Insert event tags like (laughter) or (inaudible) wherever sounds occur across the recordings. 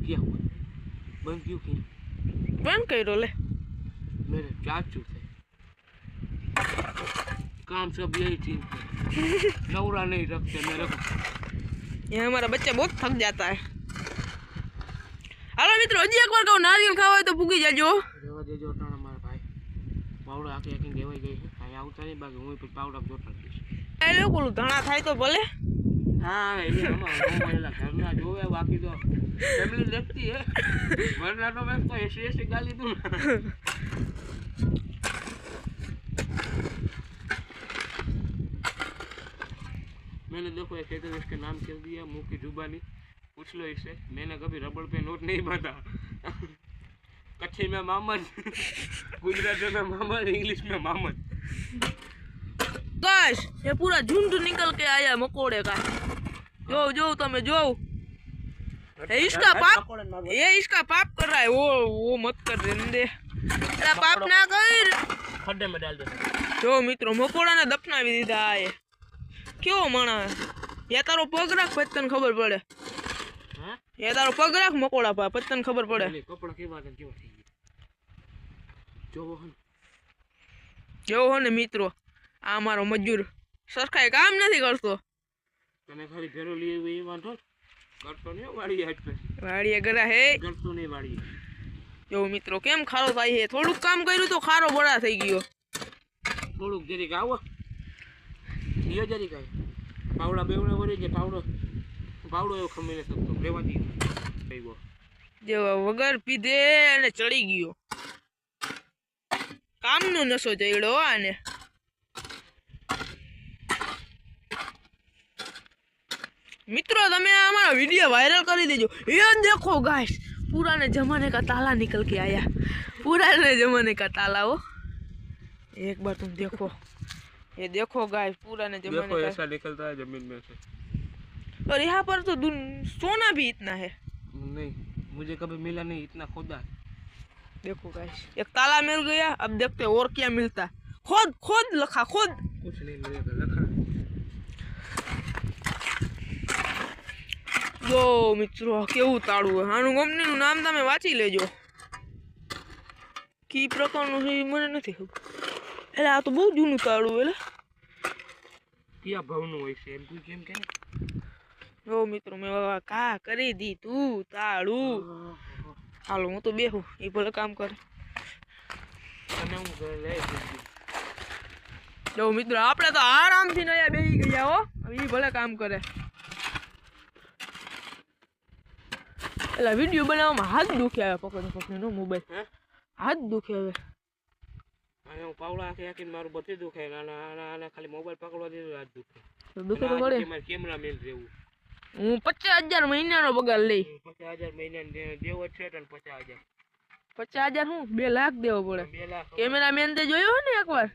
क्या हुआ बंद क्यों किया બંધ કર્યો લે मेरे चाचू थे काम सब यही चीज थे नवरा नहीं रखते मेरे को यहाँ हमारा बच्चा बहुत थक जाता है હાલો મિત્રો હજી એકવાર કહું નારિયેલ ખાવા હોય તો પૂગી જાજો રહેવા દેજો અટાણા મારા ભાઈ પાવડા આખી આખી દેવાઈ ગઈ છે કાંઈ આવતા નહીં બાકી હું પછી પાવડા જોતા રહીશ એ લોકો ઓલું ધાણા થાય તો ભલે હા એટલે આમાં મોબાઈલના ઘરના જોવે બાકી તો फैमिली देखती है वरना तो मैं तो ऐसी गाली दूँ। मैंने देखो एक हेडर उसके नाम कर दिया, मुँह की जुबानी। पूछ लो इसे। मैंने कभी रबड़ पे नोट नहीं बांधा। कच्छी में मामद। गुजराती में मामद, इंग्लिश में मामद। गाइस ये पूरा झुंड निकल के आया मकोड़े का। जो जो तमे जो। इसका पाप ये इसका पाप कर रहा है वो वो मत कर देने दे એલા પાપ ના કર खड्डे में डाल दो જો મિત્રો મકોડાને દફનાવી દીધા આ એ કેવો માણસ એ તારો પગ રાખ પછી તને ખબર પડે हाँ એ તારો પગ રાખ મકોડા પા પછી તને ખબર પડે પેલી કપડા કેવા હતા ને કેવા થઈ ગયા જોવો હે ને. જેવો હો ને મિત્રો આ મારો મજૂર સરખાઈ કામ નથી કરતો તને ખાલી ઘેરો લઈ આવ્યો એ વાંધો ને. કરતો નહીં હો વાળી હાથ પે વાડીએ ગરા હે જો મિત્રો કેમ ખારો થાય હે થોડુંક કામ કર્યું તો ખારો બળા થઈ ગયો. થોડુંક જરીક આવો. લ્યો જરીક આવો પાવડા બેવડા વળી જે પાવડો. પાવડો એવો ખમીને શકતો લેવા દીધો. ગયો જે વગર પીધે અને ચડી ગયો. કામનો નશો ચડ્યો આને. મિત્રો તમે આ અમારા વિડીયો વાયરલ કરી દેજો ये देखो गाइस पुराने जमाने का ताला निकल के आया पुराने जमाने का ताला हो एक बार तुम देखो ये देखो गाइस पुराने जमाने देखो का ऐसा निकलता है जमीन में से और यहाँ पर तो दुन- सोना भी इतना है नहीं मुझे कभी मिला नहीं इतना खोदा है देखो गाइस एक ताला मिल गया अब देखते हैं और क्या मिलता है खोद खोद लखा खोद कुछ नहीं मिलेगा लखा જો મિત્રો કેવું તાળું આનું કંપનીનું નામ તમે વાંચી લેજો. કી પ્રકારનું છે એ મને નથી ખબર. એટલે આ તો બહુ જૂનું તાળું એટલે. કયા ભાવનું હોય છે? એમ તું કેમ કે જો મિત્રો મેં કા કરી દીધું તાળું. હાલો હું તો બેહું એ ભલે કામ કરે. અને હું ઘરે લઈ. જો મિત્રો આપણે તો આરામથી નયા બેસી ગયા હો. એ ભલે કામ કરે. એટલે વીડિયો બનાવવામાં હાથ દુખે આવે પકડ પકડીનો મોબાઈલ હાથ દુખે હવે. અને હું પાવડા આખી આખીને મારું બધું દુખે ને આના આના આના ખાલી મોબાઈલ પકડવા દીધો હાથ દુખે. તો દુખે તો પડે મારે કેમેરામેન રહેવું. હું પચાસ હજાર મહિનાનો પગાર લઈ. પચાસ હજાર મહિના દેવો છે તને પચાસ હજાર. પચાસ હજાર હું? બે લાખ દેવો પડે. કેમેરા મેન તે જોયો ને એકવાર?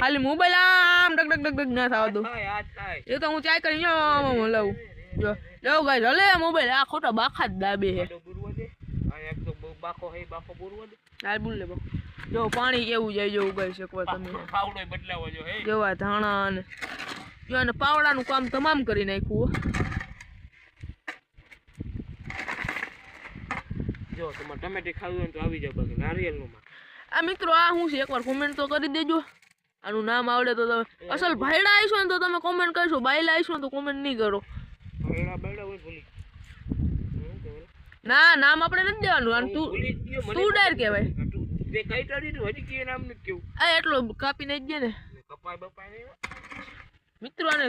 ખાલી મોબાઈલ આમ ડગ ડગ ડગ ડગ ના થવા દો. થાય આ જ થાય એ તો હું ચાય કરી લઉં જો. ગાઈસ હલે મોબાઈલ આ ખોટા બાખા જ દાબે હે. બાકો હે બાકો બુરવા દે. હાલ બોલ લે બાપુ જો પાણી કેવું જાય જો ઉગાઈ એકવાર તમે. પાવડો બદલાવો જો હે. જેવા ધાણા ને જો અને પાવડાનું કામ તમામ કરી નાખ્યું. જો તમારે ટમેટી ખાવી હોય ને તો આવી જાવ બાકી નારિયેળનું માં આ મિત્રો આ હું છે? એકવાર કોમેન્ટ તો કરી દેજો. આનું નામ આવડે તો તમે અસલ ભાઈડા આવીશો ને તો તમે કોમેન્ટ કરશો બાયલા આવીશો ને તો કોમેન્ટ નહીં કરો. ના નામ આપણે નથી દેવાનું. અને તું તું ડાયર કહેવાય. તે કઈ ટાળી તું હજી કે નામ નથી કેવું. આ એટલો કાપી દે ને. કપાય બપાય નહીં મિત્રો આને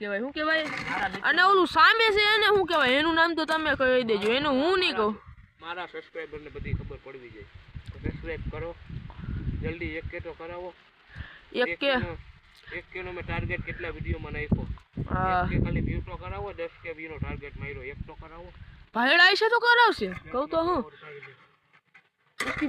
કહેવાય. શું કહેવાય? અને ઓલું સામે છે એને શું કહેવાય? એનું નામ તો તમે કહી દેજો. એનું હું નહીં કહું. મારા સબસ્ક્રાઈબર ને બધી ખબર પડવી જોઈએ સબસ્ક્રાઈબ કરો. જલ્દી એક કે તો કરાવો. એક કે એક કિલો મેં ટાર્ગેટ કેટલા વિડીયોમાં નાખ્યો હા એક કે ખાલી વ્યૂ તો કરાવો દસ કે વ્યૂ નો ટાર્ગેટ માર્યો એક તો કરાવો ભાઈડા આવીશે તો કરાવશે કહું તો હું उसकी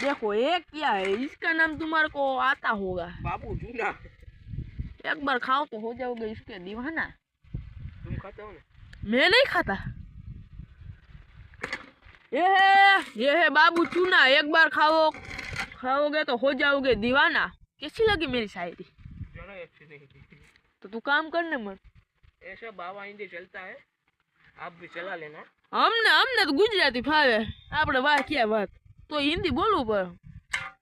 देखो ये क्या है इसका नाम तुम्हारे को आता होगा બાબુ જૂના एक बार खाओ तो हो जाओगे इसके दीवाना तुम खाता हो ना मैं नहीं खाता ये है ये है बाबू चूना एक बार खाओ खाओगे तो हो जाओगे दीवाना कैसी लगी मेरी शायरी बड़ा अच्छे नहीं तो तू काम करने मत ऐसा बाबा हिंदी चलता है आप भी चला लेना અમને અમને તો ગુજરાતી ફાવે આપણે વાત ક્યાં વાત તો હિન્દી બોલવું પડે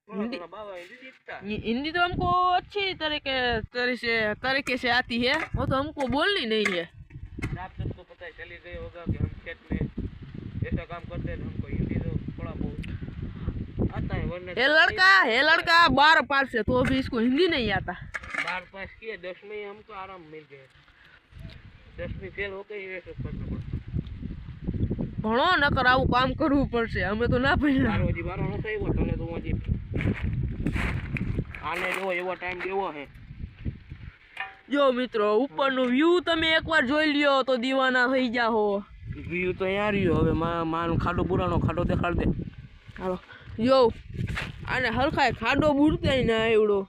थोड़ा हिंदी- थोड़ा बाबा हिंदी सीखता है हि- हिंदी तो हमको अच्छी तरीके तरह से तरीके से आती है वो तो हमको बोलनी नहीं है आप सबको पता है चली गई होगा कि हम खेत में ऐसा काम करते हैं तो हमको हिंदी तो थोड़ा बहुत आता है वरना ये लड़का ये लड़का बारह पास से तो अभी इसको हिंदी नहीं आता बार पास किए दस में ही हमको आराम मिल गया दसवीं फेल हो गई ये सब करना पड़ता ભણો નકર આવું કામ કરવું પડશે અમે તો ના ભણ્યા મારો હજી બારો નતો આવ્યો તને તો હું હજી આને જો એવો ટાઈમ દેવો હે જો મિત્રો ઉપરનો વ્યૂ તમે એકવાર જોઈ લ્યો તો દીવાના થઈ જાહો વ્યૂ તો અહીંયા રહ્યો. હવે માં માનું ખાડો પુરાણો ખાડો દેખાડ દે. હાલો. જો આને હરખાય ખાડો બુરતે ના એવડો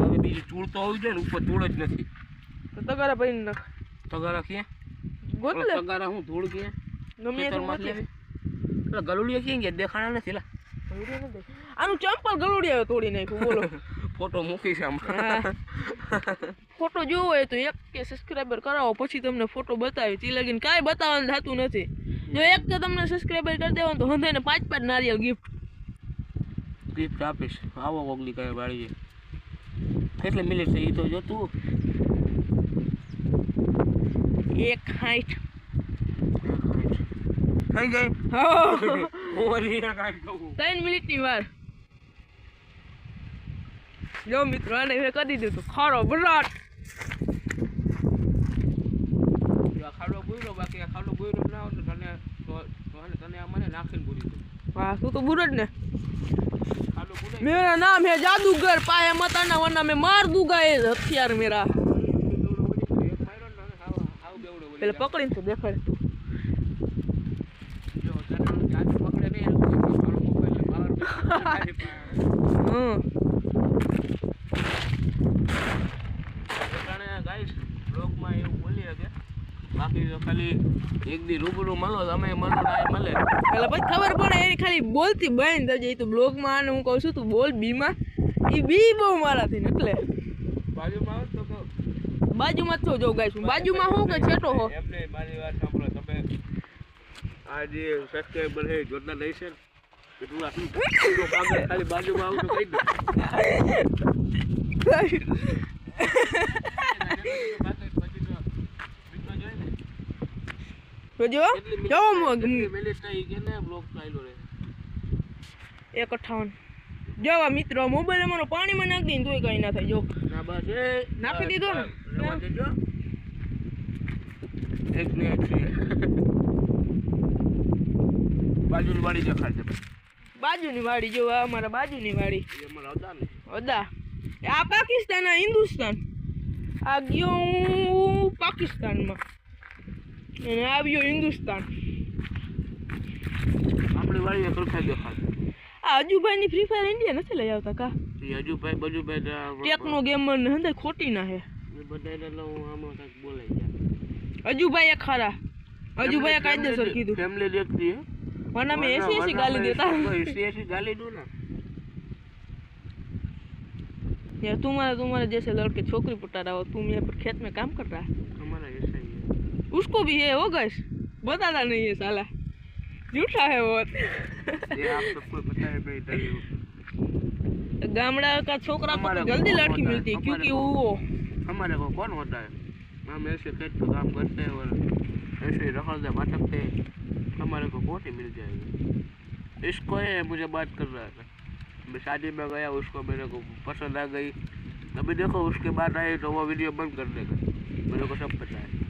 હવે બીજું ચૂળ તો આવી જાય ને ઉપર ધૂળ જ નથી. તો તગારા ભાઈ નાખ. તગારા ક્યાં ગોતલે? તગારા હું ધૂળ ક્યાં ગમે તો મત લે. લેવી. એટલે ગલુડિયા ક્યાં ગયા દેખાણા નથી લા. આનું ચંપલ ગલુડિયા તોડી નાખ્યું બોલો. (laughs) ફોટો મૂકીશ આમાં. (laughs) ફોટો જોવો હોય તો એક કે સબસ્ક્રાઈબર કરાવો પછી તમને ફોટો બતાવી તે લગીને કાંઈ બતાવવાનું થતું નથી. જો એક કે તમને સબસ્ક્રાઈબર કરી દેવાનું તો હંધાઈને પાંચ પાંચ નારિયેલ ગિફ્ટ ગિફ્ટ આપીશ. આવો ઓગલી કઈ વાળી એટલે મિનિટ છે એ તો જોતું? એક હાઈટ. થઈ ગઈ? ત્રણ મિનિટની વાર. જો મિત્રો આને મેં કરી દીધું તું ખરો બરાટ આ ખાડો બુર્યો બાકી આ ખાડો બુર્યો ના હોય તો તને અને તને અમને નાખીને બોલી દઉં. હા તું તો બુરો જ ને મેરા નામ હે જાદુગર પાહે મતાના વના મે માર દુગા એ હથિયાર મેરા. પેલે પકડીને તો દેખાડ. તું (laughs) હમ. બાકી તો ખાલી એક દી રૂબરૂ મળો તમે મળો ના મળે. એટલે પછી ખબર પડે એની ખાલી બોલતી બહેન તો જાય. તો બ્લોગમાં અને હું કહું છું તું બોલ બીમાં. એ બી બહુ મારાથી નીકળે. બાજુમાં તો બાજુમાં છો જો ગાઈશ. બાજુમાં હું કે છેટો હો? એમને મારી વાત સાંભળો. તમે આ જે સબસ્ક્રાઇબર છે જોતા નહીં છે કેટલું આટલું ખાલી બાજુમાં આવું તો કહી દો. (laughs) જો જો મિનિટ થઈ કે ને બ્લોક એક અઠાવન જો મિત્રો મોબાઈલ અમારો પાણીમાં નાખી દઈને તોય કઈ ના થાય જો. ના બસ એ નાખી દીધો ને? રહેવા એક ને (laughs) બાજુની વાડી દેખાડજે બાજુની વાડી જો અમારા બાજુની વાડી. એ અમારા હતા ને. અદા. આ પાકિસ્તાન આ હિન્દુસ્તાન. આ ગયો હું પાકિસ્તાનમાં. અને આવ્યો હિન્દુસ્તાન આપણી વાડીએ સરખાઈ દેખાડ આ અજુભાઈની ફ્રી ફાયર ઇન્ડિયા નથી લઈ આવતા કા એ હજુભાઈ બજુભાઈ ટેકનો ગેમર ને હંદર ખોટી ના હે બધા એટલે હું આમાં કાંઈક બોલાઈ ગયા અજુભાઈ એ ખરા અજુભાઈ કાયદેસર કીધું ફેમિલી દેખતી હે વરના મેં એસી એસી ગાલી દેતા એસી એસી ગાલી દો ને यार तुम्हारा तुम्हारे जैसे लड़के छोकरी पटा रहा हो तुम यहाँ पर खेत में काम कर रहा है અમારા એસા ही उसको भी है हो गैस बताता नहीं है साला। झूठा है बहुत ये आप सबको पता है भाई गामड़ा का छोकरा को तो जल्दी लड़की मिलती है क्योंकि को- वो हमारे को कौन होता है? हम ऐसे खेत पे काम करते हैं और ऐसे ही रखड़ते भटकते हैं। हमारे को कौन ही मिल जाएगा। इसको है मुझे बात कर रहा था। मैं शादी में गया उसको मेरे को पसंद आ गई। अभी देखो उसके बाद आए तो वो वीडियो बंद कर देगा। मेरे को सब पता है।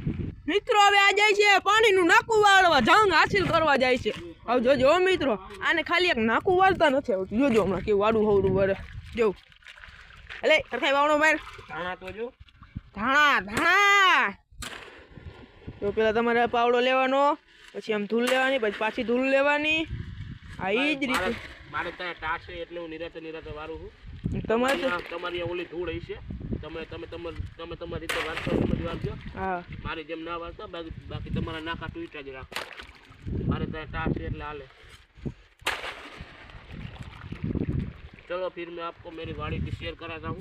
મિત્રો હવે આ જાય છે પાણીનું નાકું વાળવા જંગ હાસિલ કરવા જાય છે. હવે જોજો મિત્રો આને ખાલી એક નાકું વાળતા નથી આવતું. જોજો હમણાં કેવું વાડું હવડું વરે જો. એટલે સરખાઈ વાવણો માર. ધાણા તો જો. ધાણા ધાણા. તો પેલા તમારે પાવડો લેવાનો પછી આમ ધૂળ લેવાની પછી પાછી ધૂળ લેવાની. આ એ જ રીતે. મારે- ત્યાં ટાસ એટલે હું નિરાતે નિરાતે વારું છું. તમારે તમારી ઓલી ધૂળ હશે. તમે તમે તમે તમારી રીતે વાત તમે વાંચજો. હા. મારી જેમ ના વાંચતા બાકી બાકી તમારા નાકા ટૂટા જ રાખો. મારે ત્યાં ટાસ એટલે હાલે. चलो फिर मैं आपको मेरी गाड़ी શેર शेयर कराता हूँ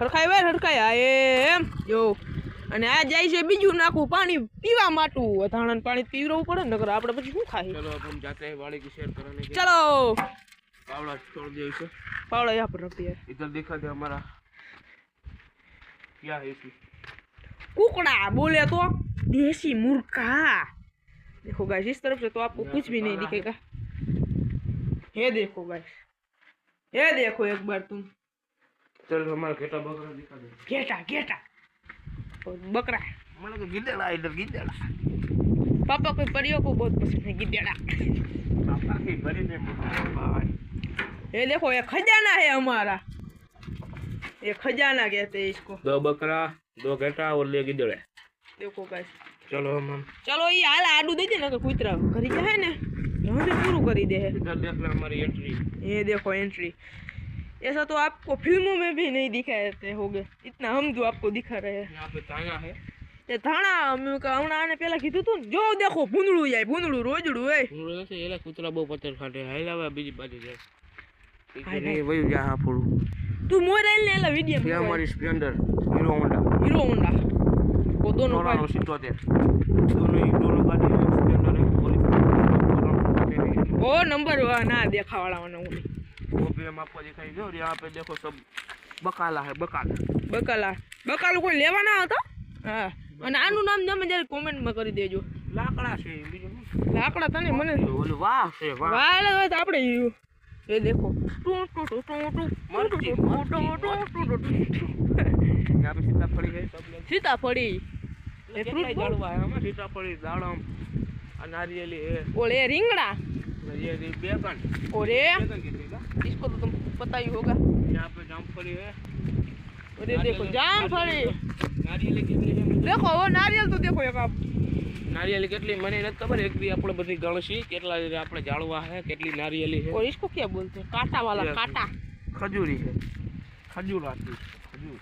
हड़काई भाई हड़काई आए यो અને આ જાય છે બીજું નાખું પાણી પીવા માટું ધાણા પાણી પીવરવું પડે ને નકર આપણે પછી શું ખાઈએ चलो अब हम जाते हैं वाड़ी की शेयर कराने के ચલો पावड़ा छोड़ दिया इसे પાવડા यहाँ पर रख दिया इधर देखा दे हमारा क्या है इसमें कुकड़ा बोले तो देसी मुर्गा देखो गाइस इस तरफ से तो आपको कुछ भी नहीं दिखेगा ये देखो गाइस ये देखो एक बार तुम चल हमारा घेटा बकरा दिखा दे गेटा गेटा और बकरा मैंने तो गिद्दड़ा इधर गिद्दड़ा पापा को परियों को बहुत पसंद है गिद्देड़ा पापा की बड़ी ने भाई ये देखो ये खजाना है हमारा ये खजाना कहते हैं इसको दो बकरा दो घेटा और ले गिद्दड़े देखो गाइस चलो हम हम चलो ये हाल आडू दे दे ना कि कुतरा खरी जाए ना यहाँ से शुरू करी दे है इधर देख ले हमारी एंट्री ये देखो एंट्री ऐसा तो आपको फिल्मों में भी नहीं दिखाते होगे इतना हम जो आपको दिखा रहे हैं यहाँ पे ताया है એ થાણા અમે ક- હમણાં આને પેલા કીધું તું ને, જો દેખો ભૂંદડું જાય ભૂંદડું રોજડું હોય હું રહે છે એલા કૂતરા બહુ પથ્થર ખાટે હાઈલાવા બીજી બાજુ જાય હાય, એ વયું જા હા ફોડું તું મોબાઈલ ને એલા ये વિડીયો हमारी Splendor Hero Honda Hero Honda वो दोनों सोलह भाई सितोतेर दोनों ही दोनों गाड़ी है स्प्लेंडर है और ओ नंबर ना देखा वाला वाला वो भी हम आपको दिखाई और यहाँ पे देखो सब बकाला है बकाला बकाला બકાલું કોઈ લેવાના હતા હા અને આનું નામ તમે જયારે કોમેન્ટમાં કરી દેજો લાકડા છે બીજું લાકડા તને મને ઓલું વાહ છે વાહ એટલે હવે આપણે યું એ દેખો ટું ટું ટું ટું ટું મરચી ટું ટું ટું ટું યહાં पे सीताफली है सब लोग सीताफली ये फ्रूट डालवा है हमारा सीताफली दाड़म अनारियली ओले રીંગણા अरे इसको तो तुम पता ही होगा। पे जाम पड़ी है। अरे देखो जाम पड़ी। देखो वो नारियल तो देखो एक आप નારિયેલી કેટલી મને નથી ખબર એક દી આપણે બધી ગણશી કેટલા આપણે જાળવા હે કેટલી નારિયેલી છે ઓર इसको क्या बोलते हैं काटा वाला काटा ખજૂરી છે ખજૂર. આતી खजूर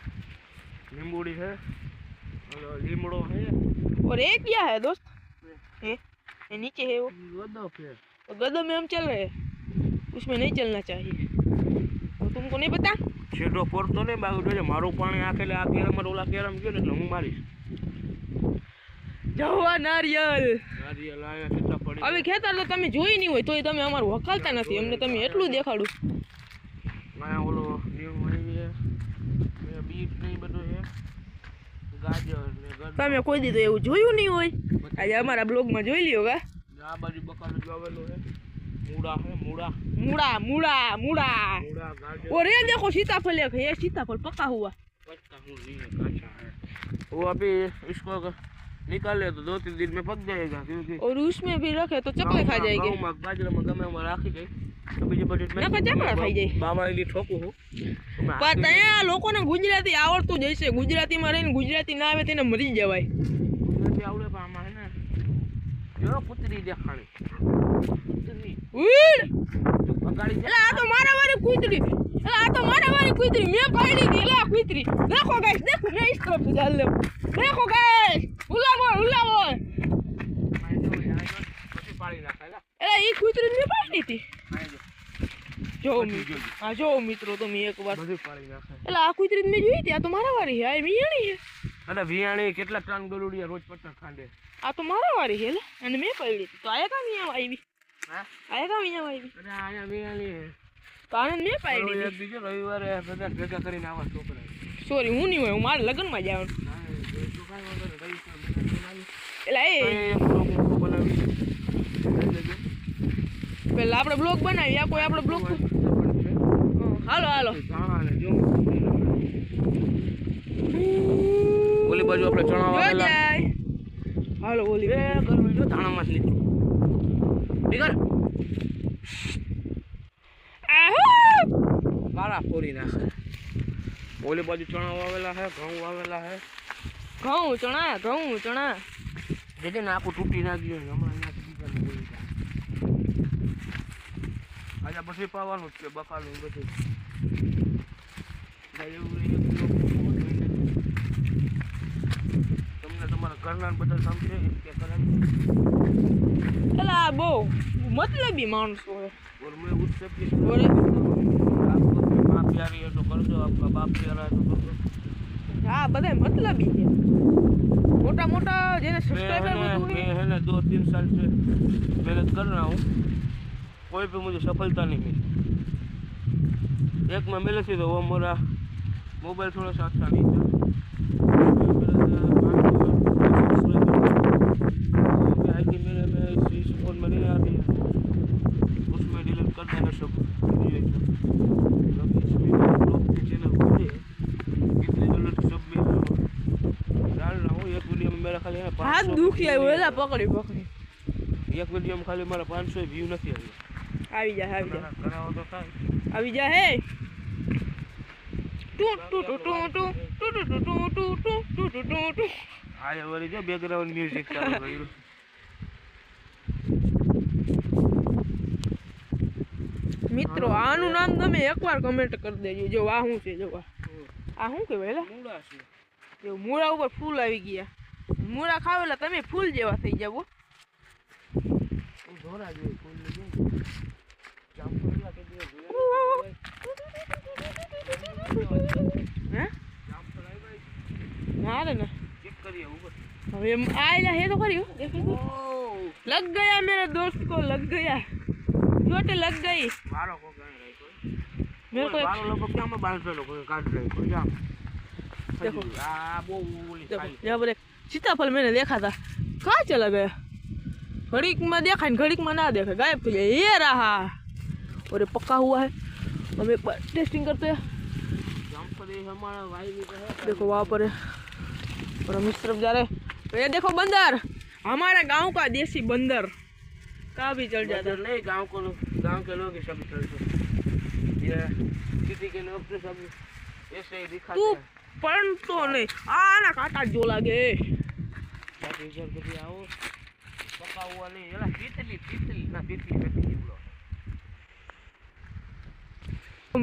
લીંબુડી है और લીમડો है और एक क्या है दोस्त ये नीचे है वो दो पेड़ वो गदो में हम चल रहे हैं उसमें नहीं चलना चाहिए वो तुमको नहीं पता છેડો પડતો ને બાજુ જોજે મારું પાણી આખેલે આ કેરમ ઓલા કેરમ ગયો ને એટલે હું મારીશ જવા નારિયેલ નારિયેલ આયા સીતાફળી હવે ખેતર તો તમે જોઈ નહીં હોય તોય તમે અમારું વખાલતા નથી અમને તમે એટલું દેખાડું આયા ઓલો લીંબુ આવી છે ને બીટ ને ઈ બધું છે ગાજર ને ગરમ તમે કોઈ દી તો એવું જોયું નહીં હોય આજે અમારા બ્લોગમાં જોઈ લ્યો કા આ બાજુ બકાલું જો આવેલું છે મૂળા છે મૂળા મૂળા મૂળા મૂળા मूड़ा गाजर और ये देखो सीताफल एक है ये सीताफल पका हुआ पक्का हूँ जी काचा है वो अभी इसको अगर निकाले तो दो तीन दिन में पक जाएगा क्योंकि और उसमें भी रखे तो चकले खा जाएंगे गाँव में बाजरा में गमे में राखी गई तो બીજી બધી નકર ચકલા ખાઈ જાય. બાબા એલી ઠોકું હું તમે પણ હાથી ત્યાં લોકોને ગુજરાતી આવડતું જ હશે ગુજરાતીમાં રહીને ગુજરાતી ના આવે તેને મરી જવાય પુતરી દેખાણી પુતરી. ઉડ એલા આ તો મારા વાળી કૂતરી. એલા આ તો મારા વાળી કૂતરી. મે પાડી દી. એલા કૂતરી. દેખો ગાઈસ દેખો ગાઈસ તો ચાલે દેખો ગાઈસ. ઉલાવો ઉલાવો. એલા ઈ કુતરી મે પાડી હતી જો હા જો મિત્રો તમે એકવાર બધું પાડી નાખે. એલા આ કુતરી મેં જોઈ હતી આ તો મારા વાળી હે મેં એની હે અને વિયાણી કેટલા ત્રણ ગરુડિયા રોજ પત્તર ખાંડે. આ તો મારા વાળી છે અને મેં પડી તો આયા કામ અહીંયા આવી? હા? આયા કામ અહીંયા આવી? અરે અહીંયા વિયાણી તો આને મેં પાડી એક બીજો રવિવારે બધા ભેગા કરીને આવા છોકરા. સોરી હું નહીં હોય હું મારા લગ્નમાં જવાનું ના, એ તો કાંઈ વાંધો નહીં. રવિવારે ભેગા થઈને એટલે એ. પેલા આપણે બ્લોગ બનાવી આ કોઈ આપણે બ્લોગ હાલો હાલો. જો. (laughs) ઓલી બાજુ આપણે ચણા વાવેલા. હાલો ઓલી. એ ગરમી. જો ધાણા માં લીધું. આહુ! મારા ફોડી નાખે. ઓલી બાજુ ચણા વાવેલા છે ઘઉં વાવેલા છે ઘઉં ચણા ઘઉં ચણા. જેજે ને આખું તૂટી ના ગયું હમણાં આજે પછી પાવાનું જ છે બકાલું બધું. એવું તમને તમારા ઘરના ને બધા સમજે એમ કે કરે એટલે આ બહુ મતલબી માણસો છે और मैं उससे भी और- आपको भी माँ प्यारी है तो कर दो आपका बाप कह रहा है तो कर दो હા બધા મતલબી છે મોટા મોટા જેને मैं સબસ્ક્રાઇબર है ना બધું मैं હોય है ना दो तीन साल से मेहनत कर रहा हूँ कोई भी मुझे सफलता नहीं मिली एक में मिली थी तो वो मेरा मोबाइल थोड़ा सा अच्छा नहीं था પક્ષી પકડી પકડી એક વિડીયોમાં ખાલી મારા પાંચસો વ્યૂ નથી આવી જાય આવી જાય આવી જાય હે ટું ટું ટું ટું ટું ટું ટું ટું ટું ટું ટું ટું બેકગ્રાઉન્ડ મિત્રો આનું નામ તમે એકવાર કમેન્ટ કરી દેજો જો આ શું છે જો આ શું કહેવાય એટલે મૂળા છે મૂળા ઉપર ફૂલ આવી ગયા મૂળા ખાવ એટલે તમે ફૂલ જેવા થઈ જાવ ધોરા જોઈએ ફૂલ लग गया मेरे दोस्त को लग गया चोट लग गई मेरे को लोगों क्या मैं बाल पे लोगों काट रहे को जा देखो आ वो ये बोले सीताफल मैंने देखा था। कहाँ चला गया? घड़ी में देखा घड़ी में ना देखा गायब तो गया। ये रहा। और ये पक्का हुआ है। हम एक बार टेस्टिंग करते हैं। देखो वहाँ पर है। और हम इस तरफ़ जा रहे तो ये देखो बंदर। हमारे गाँव का देसी बंदर। का भी चल जाता। है नहीं गाँव को लोग गाँव के लोग सब चलते ये सिटी के लोग तो सब ऐसे ही दिखाते हैं। પડતો નહીં. આના કાંટા જો લાગે. આવો પકાવવા નહીં એલા પીતલી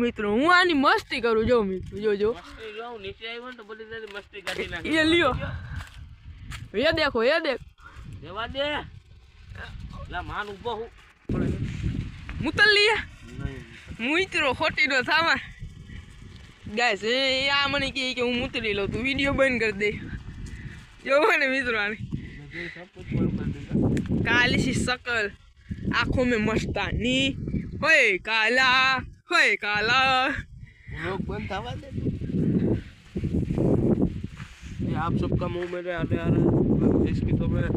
મિત્રો હું આની મસ્તી કરું જો મિત્રો જો જો. નીચે આવ્યો તો બધી મસ્તી કાઢી નાખી એ લ્યો. એ દેખો એ દેખ. જવા દે. લા માન ઊભો હું. મુતલ મુતલ્લી મિત્રો ખોટી નો સામાન. ગાઈસ એ આ મને કહે કે હું મુતરી લઉં તું વિડીયો બંધ કરી દે જોવો ને મિત્રો આને मुझे सब कुछ बंद कर देगा કાલી સી શકલ આંખों में मस्तानी होए काला होए काला लोग बंद था दे ये आप सबका मुंह मेरे आते आ रहा है इसकी तो मैं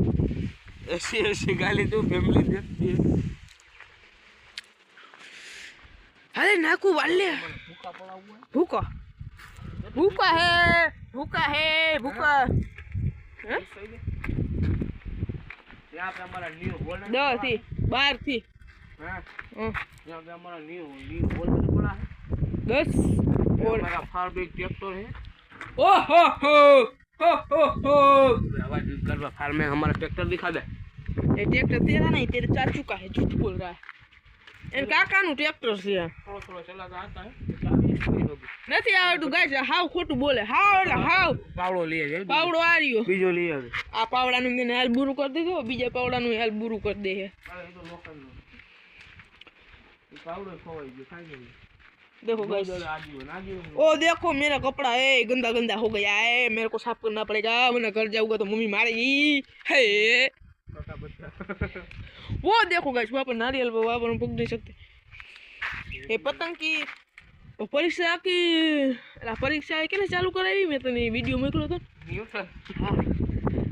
ऐसी ऐसी गाली दूँ फैमिली देखती है अरे नाकू वाले भूखा। पड़ा हुआ है भूखा भूखा है भूखा। है? भूखा हाँ? हाँ? हाँ। यहाँ पे हमारा न्यू होल्डर दो थी। बाहर थी यहाँ पे हमारा न्यू न्यू होल्डर पड़ा है। दस और हमारा फार्म ट्रैक्टर है। ओहो हो हो हो हो आवाज़ करवा फार्म में हमारा ट्रैक्टर दिखा दे। ये ट्रैक्टर तेरा नहीं तेरे चाचू का है झूठ बोल रहा है। इन काका નું ટ્રેક્ટર છે थोड़ा थोड़ा चलाता आता है तो चाबी इसकी होगी નથી આવડતું ગાય હાવ ખોટું બોલે હાવ એટલે હાવ પાવડો લઈએ છે પાવડો આ રહ્યો બીજો લઈ આવે આ પાવડાનું મેં હાલ બુરું કરી દીધું બીજા પાવડાનું હાલ બુરું કરી દે છે અરે એ તો લોખંડનો એ પાવડો ખવાઈ ગયો ખાઈ ગયો देखो बहुत गाइस ज्यादा आजीवन आजीवन ओ देखो मेरा कपड़ा है गंदा गंदा हो गया है मेरे को साफ करना पड़ेगा वरना घर जाऊंगा तो मम्मी मारेगी है छोटा बच्चा वो देखो गाइस वहाँ पर नारियल पर वहाँ पर हम पुग नहीं सकते ये पतंग की वो परीक्षा की अला परीक्षा है કે ચાલુ કરાવી મેં તને વિડીયો મોકલ્યો હતો न्यूटन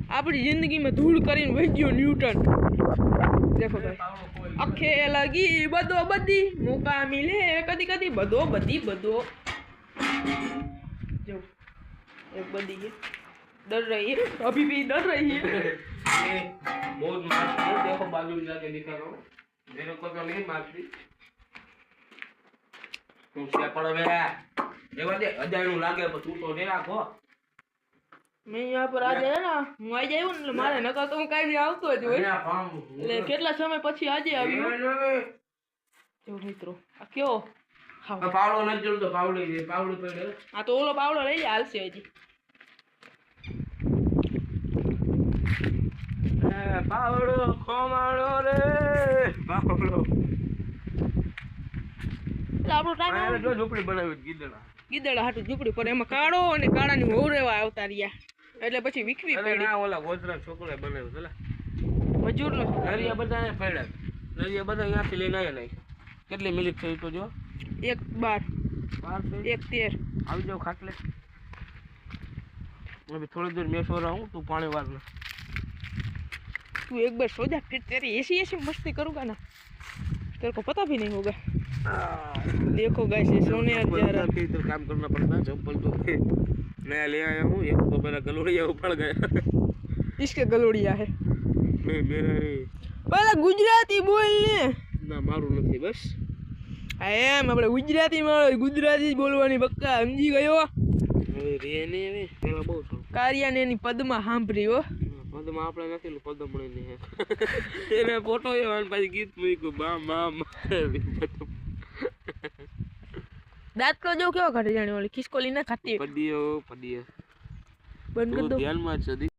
આપણી જિંદગીમાં ધૂળ કરીને વહી ન્યૂટન દેખો ગાઈસ પાવડો ખવાઈ અખે લગી બધો બધી મોકા મિલે કદી કદી બધો બધી બધો જો एक बदी है डर रही है अभी भी डर रही है गया ये बहुत मारती है देखो बाजू में जाके दिखा रहा हूँ मेरे को तो नहीं मारती તું છે પણ હવે એવા દે અજાણ્યું લાગે પણ તું તો રે રાખો मैं यहाँ पर आ जाए ना હું આવી જાયો ને એટલે મારે નકર તો હું કાંઈ બી આવતો જ હોય અહીંયા ફાર્મ એટલે કેટલા સમય પછી આજે આવ્યો જો મિત્રો આ કયો ખાવ પાવડો નથી જોડતો પાવડો છે પાવડો પડે આ તો ઓલો પાવડો લઈ લે હાલશે હજી બાવળો ખોમાણો રે. બાવળો. ઝૂંપડી બનાવી ગીદડા. ગીદડા હાટું ઝૂંપડી પર એમાં કાળો અને કાળાની હોરેવા આવતા રહ્યા. એટલે પછી વિકવી પડી. ઓલા ગોધરા છોકરા બનાવ્યું ઓલા મજૂરનો. નરિયા બધા પડ્યા નરિયા બધા અહીંયાથી લઈને કેટલી મિનિટ થઈ તો જો? એક બાર. એક તેર. આવી જાવ ખાટલે. થોડી દૂર મેં સોરા તું પાણી વાર વારના तू एक बार सो जा फिर तेरी ऐसी ऐसी मस्ती करूंगा ना तेरे को पता भी नहीं होगा देखो गाइस ये सोने चप्पल जा रहा का भी इधर काम करना पड़ता है चप्पल तो थे नया ले आया हूँ एक तो मेरा गलोड़िया उखड़ गया इसके गलोड़िया है नहीं मेरा नहीं પેલા ગુજરાતી બોલ ને ના મારું નથી બસ આ એમ આપણે ગુજરાતીમાં ગુજરાતી જ બોલવાની પક્કા સમજી ગયો હવે રે નહીં હવે પેલા બહુ સારું કારિયાને એની પદમાં સાંભળી હો પદમાં આપણે નથી પદમણી નહીં (laughs) એને ફોટો એવા અને પછી ગીત મૂક્યું બામ બામ. દાંત તો જો કેવો કાઢે જાણે ઓલી ખિસકોલી ના ખાતી પડીઓ પડીયો બંધ કરી દો ધ્યાનમાં છે